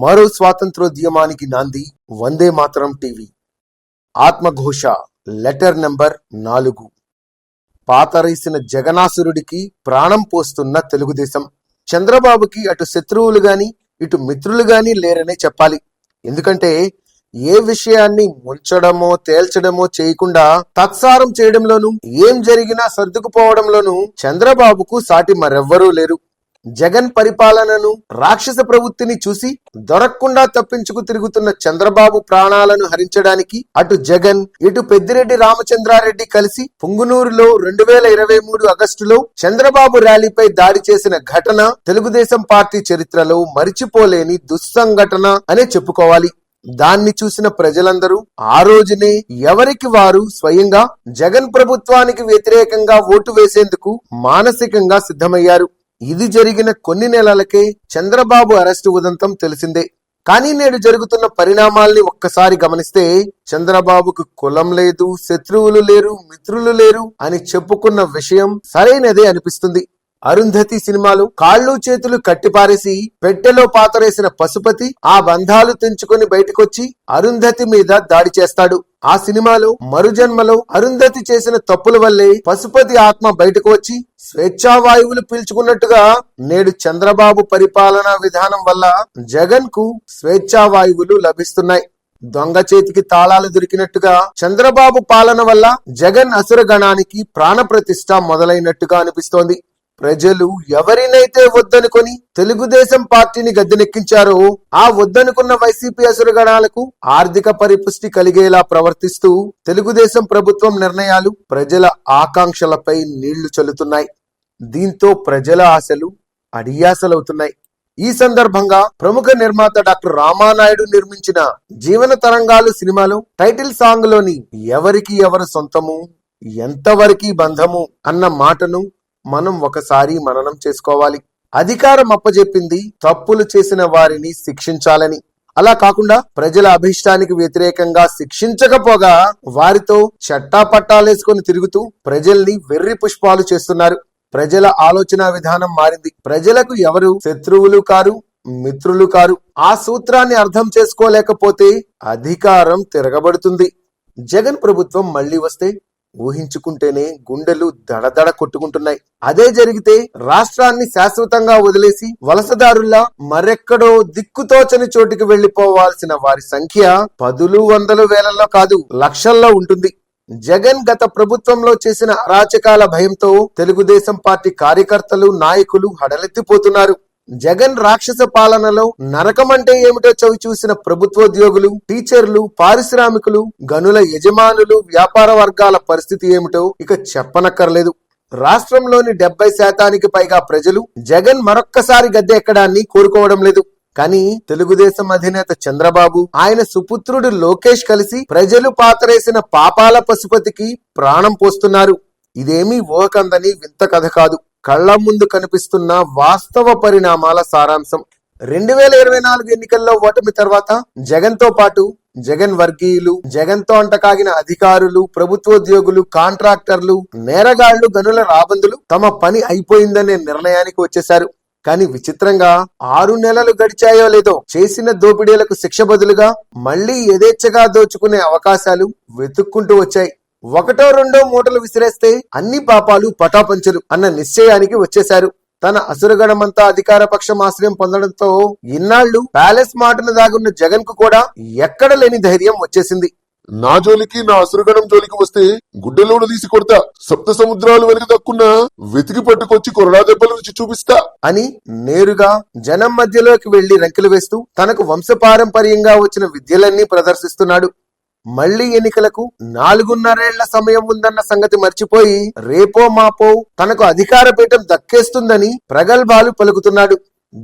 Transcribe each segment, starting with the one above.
మరో స్వాతంత్రోద్యమానికి నాంది Vande Mataram TV. ఆత్మఘోష letter number నాలుగు. పాతరేసిన జగనాసురుడికి ప్రాణం పోస్తున్న తెలుగుదేశం. చంద్రబాబుకి అటు శత్రువులు గాని ఇటు మిత్రులు గాని లేరనే చెప్పాలి. ఎందుకంటే ఏ విషయాన్ని ముంచడమో తేల్చడమో చేయకుండా తత్సారం చేయడంలోనూ ఏం జరిగినా సర్దుకుపోవడంలోనూ చంద్రబాబుకు సాటి మరెవ్వరూ లేరు. జగన్ పరిపాలనను రాక్షస ప్రవృత్తిని చూసి దొరక్కుండా తప్పించుకు తిరుగుతున్న చంద్రబాబు ప్రాణాలను హరించడానికి అటు జగన్ ఇటు పెద్దిరెడ్డి రామచంద్రారెడ్డి కలిసి పుంగునూరులో రెండు వేల ఇరవై మూడు ఆగస్టులో చంద్రబాబు ర్యాలీపై దాడి చేసిన ఘటన తెలుగుదేశం పార్టీ చరిత్రలో మరిచిపోలేని దుస్సంఘటన అనే చెప్పుకోవాలి. దాన్ని చూసిన ప్రజలందరూ ఆ రోజునే ఎవరికి వారు స్వయంగా జగన్ ప్రభుత్వానికి వ్యతిరేకంగా ఓటు వేసేందుకు మానసికంగా సిద్ధమయ్యారు. ఇది జరిగిన కొన్ని నెలలకే చంద్రబాబు అరెస్టు ఉదంతం తెలిసిందే. కానీ నేడు జరుగుతున్న పరిణామాల్ని ఒక్కసారి గమనిస్తే చంద్రబాబుకు కులం లేదు శత్రువులు లేరు మిత్రులు లేరు అని చెప్పుకున్న విషయం సరైనదే అనిపిస్తుంది. అరుంధతి సినిమాలు కాళ్ళు చేతులు కట్టిపారేసి పెట్టెలో పాతరేసిన పశుపతి ఆ బంధాలు తెంచుకొని బయటకొచ్చి అరుంధతి మీద దాడి చేస్తాడు. ఆ సినిమాలో మరుజన్మలో అరుంధతి చేసిన తప్పుల వల్లే పశుపతి ఆత్మ బయటకు వచ్చి స్వేచ్ఛావాయువులు పీల్చుకున్నట్టుగా నేడు చంద్రబాబు పరిపాలనా విధానం వల్ల జగన్కు స్వేచ్ఛావాయువులు లభిస్తున్నాయి. దొంగ చేతికి తాళాలు దొరికినట్టుగా చంద్రబాబు పాలన వల్ల జగన్ అసురగణానికి ప్రాణప్రతిష్ఠ మొదలైనట్టుగా అనిపిస్తోంది. ప్రజలు ఎవరినైతే వద్దనుకొని తెలుగుదేశం పార్టీని గద్దెనెక్కించారో ఆ వద్దనుకున్న వైసీపీ అసురగణాలకు ఆర్థిక పరిపుష్టి కలిగేలా ప్రవర్తిస్తూ తెలుగుదేశం ప్రభుత్వం నిర్ణయాలు ప్రజల ఆకాంక్షలపై నీళ్ళు చల్లుతున్నాయి. దీంతో ప్రజల ఆశలు అడియాసలవుతున్నాయి. ఈ సందర్భంగా ప్రముఖ నిర్మాత డాక్టర్ రామానాయుడు నిర్మించిన జీవన తరంగాలు సినిమాలో టైటిల్ సాంగ్లోని ఎవరికి ఎవరు సొంతము ఎంతవరకు బంధము అన్న మాటను మనం ఒకసారి మననం చేసుకోవాలి. అధికారం అప్పజెప్పింది తప్పులు చేసిన వారిని శిక్షించాలని. అలా కాకుండా ప్రజల అభిష్టానికి వ్యతిరేకంగా శిక్షించకపోగా వారితో చట్టాపట్టాలేసుకొని తిరుగుతూ ప్రజల్ని వెర్రి పుష్పాలు చేస్తున్నారు. ప్రజల ఆలోచన విధానం మారింది. ప్రజలకు ఎవరు శత్రువులు కారు మిత్రులు కారు? ఆ సూత్రాన్ని అర్థం చేసుకోలేకపోతే అధికారం తిరగబడుతుంది. జగన్ ప్రభుత్వం మళ్ళీ వస్తే ఊహించుకుంటేనే గుండెలు దడదడ కొట్టుకుంటున్నాయి. అదే జరిగితే రాష్ట్రాన్ని శాశ్వతంగా వదిలేసి వలసదారుల్లా మరెక్కడో దిక్కుతోచని చోటికి వెళ్ళిపోవాల్సిన వారి సంఖ్య పదులు వందలు వేలల్లో కాదు లక్షల్లో ఉంటుంది. జగన్ గత ప్రభుత్వంలో చేసిన అరాచకాల భయంతో తెలుగుదేశం పార్టీ కార్యకర్తలు నాయకులు హడలెత్తిపోతున్నారు. జగన్ రాక్షస పాలనలో నరకం అంటే ఏమిటో చవి చూసిన ప్రభుత్వోద్యోగులు టీచర్లు పారిశ్రామికులు గనుల యజమానులు వ్యాపార వర్గాల పరిస్థితి ఏమిటో ఇక చెప్పనక్కర్లేదు. రాష్ట్రంలోని డెబ్బై శాతానికి పైగా ప్రజలు జగన్ మరొక్కసారి గద్దె ఎక్కడాన్ని కోరుకోవడం లేదు. కానీ తెలుగుదేశం అధినేత చంద్రబాబు ఆయన సుపుత్రుడు లోకేష్ కలిసి ప్రజలు పాతరేసిన పాపాల పశుపతికి ప్రాణం పోస్తున్నారు. ఇదేమీ ఊహకందని వింత కథ కాదు. కళ్ళ ముందు కనిపిస్తున్న వాస్తవ పరిణామాల సారాంశం. రెండు వేల ఇరవై నాలుగు ఎన్నికల్లో ఓటమి తర్వాత జగన్తో పాటు జగన్ వర్గీయులు జగన్తో అంటకాగిన అధికారులు ప్రభుత్వోద్యోగులు కాంట్రాక్టర్లు నేరగాళ్ళు గనుల రాబందులు తమ పని అయిపోయిందనే నిర్ణయానికి వచ్చేశారు. కానీ విచిత్రంగా ఆరు నెలలు గడిచాయో లేదో చేసిన దోపిడీలకు శిక్ష బదులుగా మళ్ళీ యథేచ్ఛగా దోచుకునే అవకాశాలు వెతుక్కుంటూ వచ్చాయి. ఒకటో రెండో మూటలు విసిరేస్తే అన్ని పాపాలు పటాపంచలు అన్న నిశ్చయానికి వచ్చేశారు. తన అసురగణమంతా అధికార పక్షం ఆశ్రయం పొందడంతో ఇన్నాళ్ళు ప్యాలెస్ మాటను దాగున్న జగన్కు కూడా ఎక్కడ లేని ధైర్యం వచ్చేసింది. నా జోలికి నా అసురగణం జోలికి వస్తే గుడ్డలోడు తీసి కొడతా సప్త సముద్రాలు వెనుక దక్కున్నా వెతికి పట్టుకొచ్చి కొరడా దెబ్బలు రుచి చూపిస్తా. అని నేరుగా జనం మధ్యలోకి వెళ్ళి రంకెలు వేస్తూ తనకు వంశపారంపర్యంగా వచ్చిన విద్యలన్నీ ప్రదర్శిస్తున్నాడు. మళ్ళీ ఎన్నికలకు నాలుగున్నరేళ్ళ సమయం ఉందన్న సంగతి మర్చిపోయి రేపో మాపో తనకు అధికార పీఠం దక్కేస్తుందని ప్రగల్భాలు పలుకుతున్నాడు.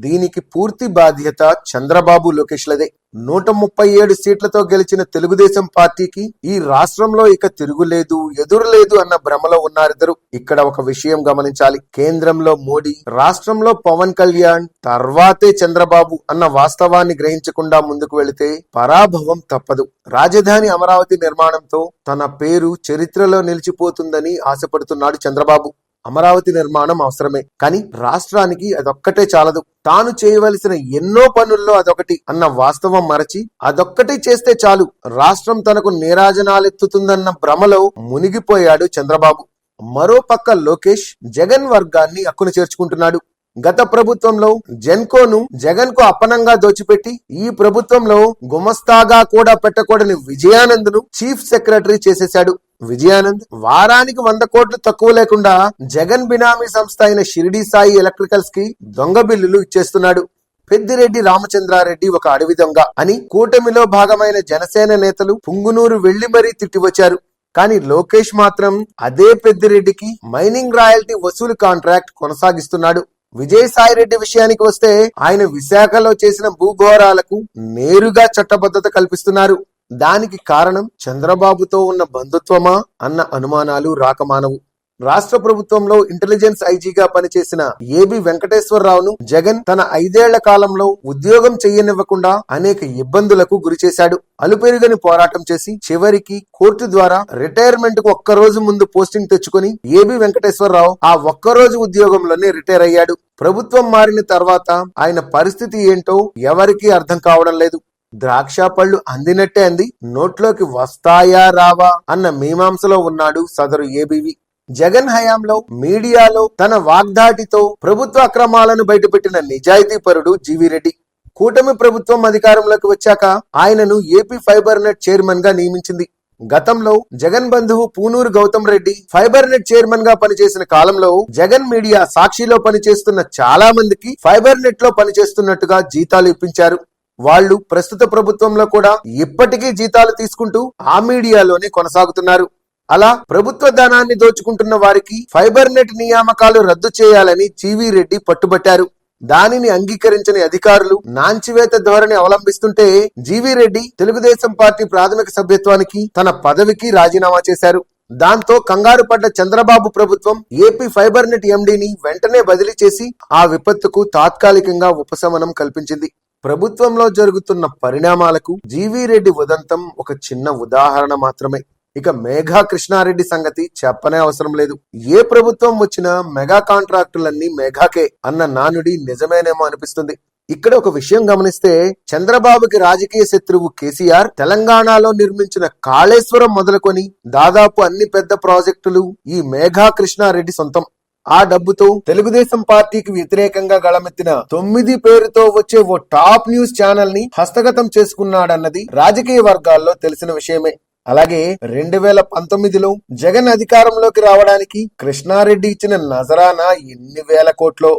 దీనికి పూర్తి బాధ్యత చంద్రబాబు లోకేష్లదే. నూట ముప్పై ఏడు సీట్లతో గెలిచిన తెలుగుదేశం పార్టీకి ఈ రాష్ట్రంలో ఇక తిరుగులేదు ఎదురులేదు అన్న భ్రమలో ఉన్నారిద్దరు. ఇక్కడ ఒక విషయం గమనించాలి. కేంద్రంలో మోడీ రాష్ట్రంలో పవన్ కళ్యాణ్ తర్వాతే చంద్రబాబు అన్న వాస్తవాన్ని గ్రహించకుండా ముందుకు వెళితే పరాభవం తప్పదు. రాజధాని అమరావతి నిర్మాణంతో తన పేరు చరిత్రలో నిలిచిపోతుందని ఆశపడుతున్నాడు చంద్రబాబు. అమరావతి నిర్మాణం అవసరమే. కానీ రాష్ట్రానికి అదొక్కటే చాలదు. తాను చేయవలసిన ఎన్నో పనుల్లో అదొకటి అన్న వాస్తవం మరచి అదొక్కటి చేస్తే చాలు. రాష్ట్రం తనకు నీరాజనాలెత్తుతుందన్న భ్రమలో మునిగిపోయాడు చంద్రబాబు. మరో పక్క లోకేష్ జగన్ వర్గాన్ని అక్కును చేర్చుకుంటున్నాడు. గత ప్రభుత్వంలో జెన్కోను జగన్కు అప్పనంగా దోచిపెట్టి ఈ ప్రభుత్వంలో గుమస్తాగా కూడా పెట్టకూడని విజయానంద్ను చీఫ్ సెక్రటరీ చేసేశాడు. విజయానంద్ వారానికి వంద కోట్లు తక్కువ లేకుండా జగన్ బినామీ సంస్థ అయిన షిరిడి సాయి ఎలక్ట్రికల్స్కి దొంగ బిల్లులు ఇచ్చేస్తున్నాడు. పెద్దిరెడ్డి రామచంద్రారెడ్డి ఒక అడవి దొంగ అని కూటమిలో భాగమైన జనసేన నేతలు పుంగునూరు వెళ్ళి మరీ తిట్టివచ్చారు. కానీ లోకేష్ మాత్రం అదే పెద్దిరెడ్డికి మైనింగ్ రాయల్టీ వసూలు కాంట్రాక్ట్ కొనసాగిస్తున్నాడు. విజయసాయిరెడ్డి విషయానికి వస్తే ఆయన విశాఖలో చేసిన భూఘోరాలకు నేరుగా చట్టబద్ధత కల్పిస్తున్నారు. దానికి కారణం చంద్రబాబుతో ఉన్న బంధుత్వమా అన్న అనుమానాలు రాకమానవు. రాష్ట్ర ప్రభుత్వంలో ఇంటెలిజెన్స్ ఐజీగా పనిచేసిన ఏబి వెంకటేశ్వరరావును జగన్ తన ఐదేళ్ళ కాలంలో ఉద్యోగం చెయ్యనివ్వకుండా అనేక ఇబ్బందులకు గురిచేశాడు అలుపెరుగని పోరాటం చేసి చివరికి కోర్టు ద్వారా రిటైర్మెంట్కు ఒక్క రోజు ముందు పోస్టింగ్ తెచ్చుకొని ఏబి వెంకటేశ్వరరావు ఆ ఒక్క రోజు ఉద్యోగంలోనే రిటైర్ అయ్యాడు. ప్రభుత్వం మారిన తర్వాత ఆయన పరిస్థితి ఏంటో ఎవరికీ అర్థం కావడం లేదు. ద్రాక్ష పళ్ళు అందినట్టే అంది. నోట్లోకి వస్తాయా రావా అన్న మీమాంసలో ఉన్నాడు సదరు ఏబీవి. జగన్ హయాంలో మీడియాలో తన వాగ్దాటితో ప్రభుత్వ అక్రమాలను బయటపెట్టిన నిజాయితీ పరుడు రెడ్డి. కూటమి ప్రభుత్వం అధికారంలోకి వచ్చాక ఆయనను ఏపీ ఫైబర్ నెట్ చైర్మన్గా నియమించింది. గతంలో జగన్ బంధువు పూనూరు గౌతమ్ రెడ్డి ఫైబర్ నెట్ చైర్మన్గా పనిచేసిన కాలంలో జగన్ మీడియా సాక్షిలో పనిచేస్తున్న చాలా మందికి ఫైబర్ నెట్లో పనిచేస్తున్నట్టుగా జీతాలు ఇప్పించారు. వాళ్ళు ప్రస్తుత ప్రభుత్వంలో కూడా ఇప్పటికీ జీతాలు తీసుకుంటూ ఆ మీడియాలోనే కొనసాగుతున్నారు. అలా ప్రభుత్వ ధనాన్ని దోచుకుంటున్న వారికి ఫైబర్ నెట్ నియామకాలు రద్దు చేయాలని జీవీ రెడ్డి పట్టుబట్టారు. దానిని అంగీకరించని అధికారులు నాంచివేత ధోరణి అవలంబిస్తుంటే G V Reddy Telugu Desam party ప్రాథమిక సభ్యత్వానికి తన పదవికి రాజీనామా చేశారు. దాంతో కంగారు పడ్డ చంద్రబాబు ప్రభుత్వం ఏపీ ఫైబర్ నెట్ ఎండీని వెంటనే బదిలీ చేసి ఆ విపత్తుకు తాత్కాలికంగా ఉపశమనం కల్పించింది. ప్రభుత్వంలో జరుగుతున్న పరిణామాలకు జీవీ రెడ్డి ఉదంతం ఒక చిన్న ఉదాహరణ మాత్రమే. ఇక మేఘా కృష్ణారెడ్డి సంగతి చెప్పనే అవసరం లేదు. ఏ ప్రభుత్వం వచ్చినా మెగా కాంట్రాక్టులన్నీ మేఘాకే అన్న నానుడి నిజమేనేమో అనిపిస్తుంది. ఇక్కడ ఒక విషయం గమనిస్తే చంద్రబాబుకి రాజకీయ శత్రువు కేసీఆర్ తెలంగాణలో నిర్మించిన కాళేశ్వరం మొదలుకొని దాదాపు అన్ని పెద్ద ప్రాజెక్టులు ఈ మేఘా కృష్ణారెడ్డి సొంతం. ఆ డబ్బుతో తెలుగుదేశం పార్టీకి వ్యతిరేకంగా గళమెత్తిన తొమ్మిది పేరుతో వచ్చే ఓ టాప్ న్యూస్ ఛానల్ని హస్తగతం చేసుకున్నాడన్నది రాజకీయ వర్గాల్లో తెలిసిన విషయమే. అలాగే రెండు వేల పంతొమ్మిదిలో జగన్ అధికారంలోకి రావడానికి కృష్ణారెడ్డి ఇచ్చిన నజరానా ఎన్ని వేల కోట్లో?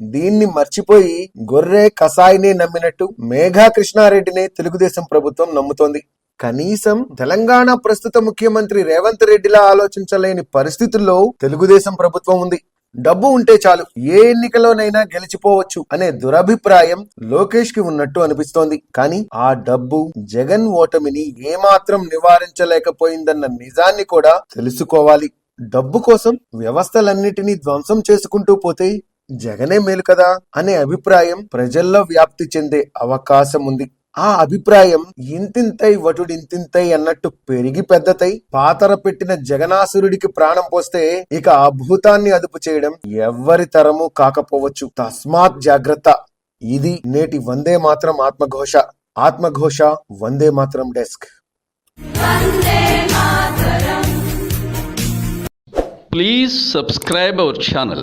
దీన్ని మర్చిపోయి గొర్రె కసాయినే నమ్మినట్టు మేఘా కృష్ణారెడ్డినే తెలుగుదేశం ప్రభుత్వం నమ్ముతోంది. కనీసం తెలంగాణ ప్రస్తుత ముఖ్యమంత్రి రేవంత్ రెడ్డిలా ఆలోచించలేని పరిస్థితుల్లో తెలుగుదేశం ప్రభుత్వం ఉంది. డబ్బు ఉంటే చాలు ఏ ఎన్నికలోనైనా గెలిచిపోవచ్చు అనే దురభిప్రాయం లోకేష్కి ఉన్నట్టు అనిపిస్తోంది. కానీ ఆ డబ్బు జగన్ ఓటమిని ఏమాత్రం నివారించలేకపోయిందన్న నిజాన్ని కూడా తెలుసుకోవాలి. డబ్బు కోసం వ్యవస్థలన్నిటినీ ధ్వంసం చేసుకుంటూ పోతే జగనే మేలు కదా అనే అభిప్రాయం ప్రజల్లో వ్యాప్తి చెందే అవకాశం ఉంది. ఆ అభిప్రాయం ఇంతింతై వటుడింతింతై అన్నట్టు పెరిగి పెద్దతై పాతర పెట్టిన జగనాసురుడికి ప్రాణం పోస్తే ఇక ఆ భూతాన్ని అదుపు చేయడం ఎవ్వరి తరము కాకపోవచ్చు. తస్మాత్ జాగ్రత్త. ఇది నేటి వందే మాత్రం ఆత్మఘోష. ఆత్మఘోష Vande Mataram desk. Please subscribe our channel